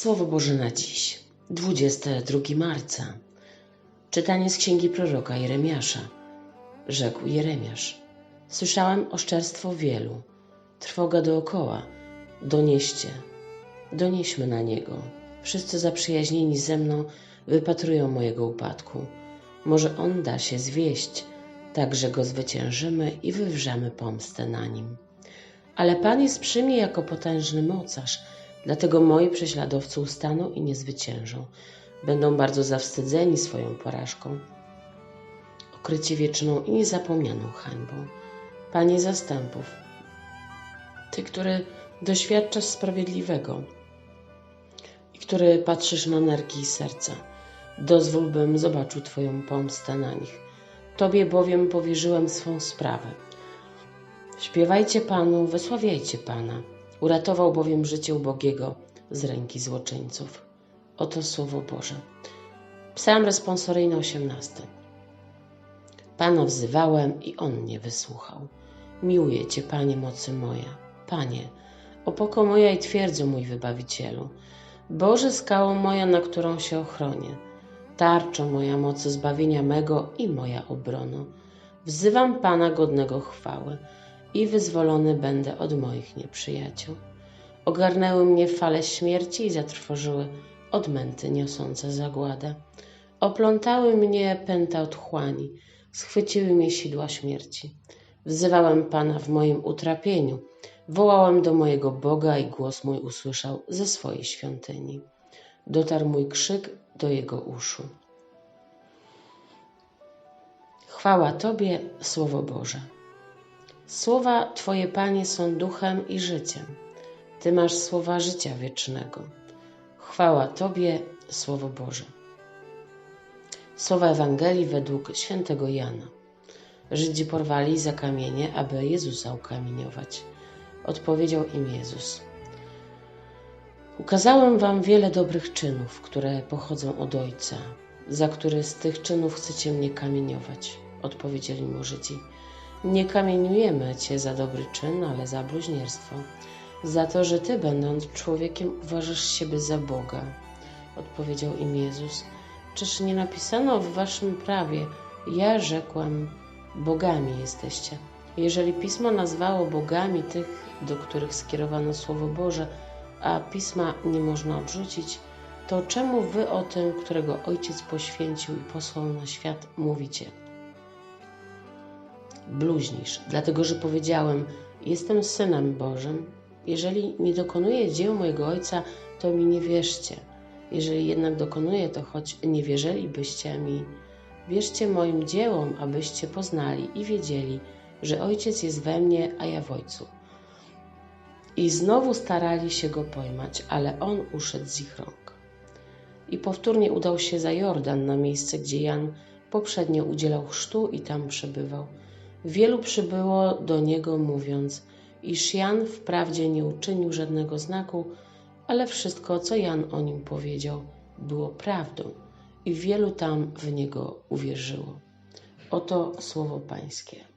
Słowo Boże na dziś, 22 marca. Czytanie z księgi proroka Jeremiasza. Rzekł Jeremiasz: Słyszałem oszczerstwo wielu, trwoga dookoła. Donieście, donieśmy na niego. Wszyscy zaprzyjaźnieni ze mną wypatrują mojego upadku. Może on da się zwieść, tak że go zwyciężymy i wywrzemy pomstę na nim. Ale Pan jest przy mnie jako potężny mocarz Dlatego moi prześladowcy ustaną i nie zwyciężą. Będą bardzo zawstydzeni swoją porażką, okryci wieczną i niezapomnianą hańbą. Panie zastępów, Ty, który doświadczasz sprawiedliwego i który patrzysz na nerki i serca, dozwól, bym zobaczył Twoją pomstę na nich. Tobie bowiem powierzyłem swą sprawę. Śpiewajcie Panu, wysławiajcie Pana Uratował bowiem życie ubogiego z ręki złoczyńców. Oto słowo Boże. Psalm responsoryjny 18. Pana wzywałem i On mnie wysłuchał. Miłuję Cię, Panie mocy moja. Panie, opoko moja i twierdzo mój Wybawicielu. Boże skało moja, na którą się ochronię. Tarczo moja mocy zbawienia mego i moja obrona. Wzywam Pana godnego chwały i wyzwolony będę od moich nieprzyjaciół. Ogarnęły mnie fale śmierci i zatrwożyły odmęty niosące zagładę. Oplątały mnie pęta otchłani, schwyciły mnie sidła śmierci. Wzywałem Pana w moim utrapieniu, wołałem do mojego Boga i głos mój usłyszał ze swojej świątyni. Dotarł mój krzyk do jego uszu. Chwała Tobie, Słowo Boże. Słowa Twoje, Panie, są duchem i życiem. Ty masz słowa życia wiecznego. Chwała Tobie, Słowo Boże. Słowa Ewangelii według świętego Jana. Żydzi porwali za kamienie, aby Jezusa ukamieniować. Odpowiedział im Jezus. Ukazałem wam wiele dobrych czynów, które pochodzą od Ojca. Za które z tych czynów chcecie mnie kamieniować? Odpowiedzieli mu Żydzi. Nie kamieniujemy Cię za dobry czyn, ale za bluźnierstwo. Za to, że Ty, będąc człowiekiem, uważasz siebie za Boga. Odpowiedział im Jezus. Czyż nie napisano w Waszym prawie, ja rzekłam, bogami jesteście. Jeżeli Pismo nazwało bogami tych, do których skierowano Słowo Boże, a Pisma nie można odrzucić, to czemu Wy o tym, którego Ojciec poświęcił i posłał na świat, mówicie? Bluźnisz, dlatego że powiedziałem: Jestem synem Bożym. Jeżeli nie dokonuję dzieł mojego ojca, to mi nie wierzcie. Jeżeli jednak dokonuję, to choć nie wierzylibyście mi, wierzcie moim dziełom, abyście poznali i wiedzieli, że ojciec jest we mnie, a ja w ojcu. I znowu starali się go pojmać, ale on uszedł z ich rąk. I powtórnie udał się za Jordan na miejsce, gdzie Jan poprzednio udzielał chrztu i tam przebywał. Wielu przybyło do niego, mówiąc, iż Jan wprawdzie nie uczynił żadnego znaku, ale wszystko, co Jan o nim powiedział, było prawdą i wielu tam w niego uwierzyło. Oto słowo Pańskie.